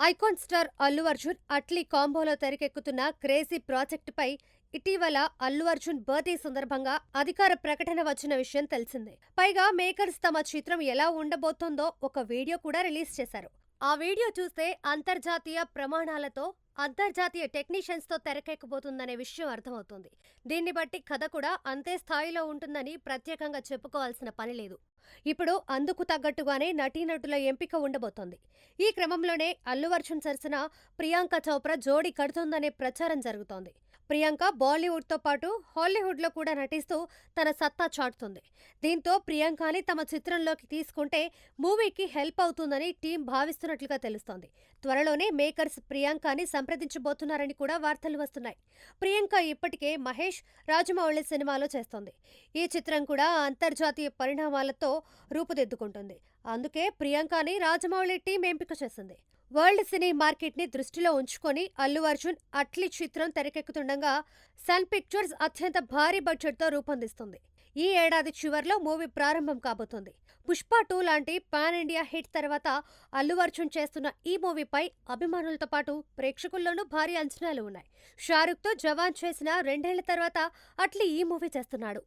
Icon star Allu Arjun Atlee కాంబోలో తెరకెక్కుతున్న crazy ప్రాజెక్టుపై ఇటీవల అల్లు అర్జున్ బర్త్డే సందర్భంగా అధికార ప్రకటన వచ్చిన విషయం తెలిసిందే. పైగా మేకర్స్ తమ చిత్రం ఎలా ఉండబోతోందో ఒక వీడియో కూడా రిలీజ్ చేశారు. ఆ వీడియో చూస్తే అంతర్జాతీయ ప్రమాణాలతో అంతర్జాతీయ టెక్నీషియన్స్తో తెరకెక్కబోతుందనే విషయం అర్థమవుతుంది. దీన్ని బట్టి కథ కూడా అంతే స్థాయిలో ఉంటుందని ప్రత్యేకంగా చెప్పుకోవాల్సిన పని లేదు. ఇప్పుడు అందుకు తగ్గట్టుగానే నటీనటుల ఎంపిక ఉండబోతోంది. ఈ క్రమంలోనే అల్లు అర్జున్ సరసన ప్రియాంక చోప్రా జోడీ కడుతోందనే ప్రచారం జరుగుతోంది. ప్రియాంక బాలీవుడ్తో పాటు హాలీవుడ్లో కూడా నటిస్తూ తన సత్తా చాటుతుంది. దీంతో ప్రియాంకని తమ చిత్రంలోకి తీసుకుంటే మూవీకి హెల్ప్ అవుతుందని టీం భావిస్తున్నట్లుగా తెలుస్తోంది. త్వరలోనే మేకర్స్ ప్రియాంకని సంప్రదించబోతున్నారని కూడా వార్తలు వస్తున్నాయి. ప్రియాంక ఇప్పటికే మహేష్ రాజమౌళి సినిమాలో చేస్తోంది. ఈ చిత్రం కూడా అంతర్జాతీయ పరిణామాలతో రూపుదిద్దుకుంటుంది. అందుకే ప్రియాంకని రాజమౌళి టీం ఎంపిక చేసింది. వరల్డ్ సినీ మార్కెట్ని దృష్టిలో ఉంచుకొని అల్లు అర్జున్ అట్లీ చిత్రం తెరకెక్కుతుండగా సన్ పిక్చర్స్ అత్యంత భారీ బడ్జెట్తో రూపొందిస్తుంది. ఈ ఏడాది చివర్లో మూవీ ప్రారంభం కాబోతుంది. పుష్ప టూ లాంటి పాన్ ఇండియా హిట్ తర్వాత అల్లు అర్జున్ చేస్తున్న ఈ మూవీపై అభిమానులతో పాటు ప్రేక్షకుల్లోనూ భారీ అంచనాలు ఉన్నాయి. షారుఖ్తో జవాన్ చేసిన రెండేళ్ళ తర్వాత అట్లీ ఈ మూవీ చేస్తున్నాడు.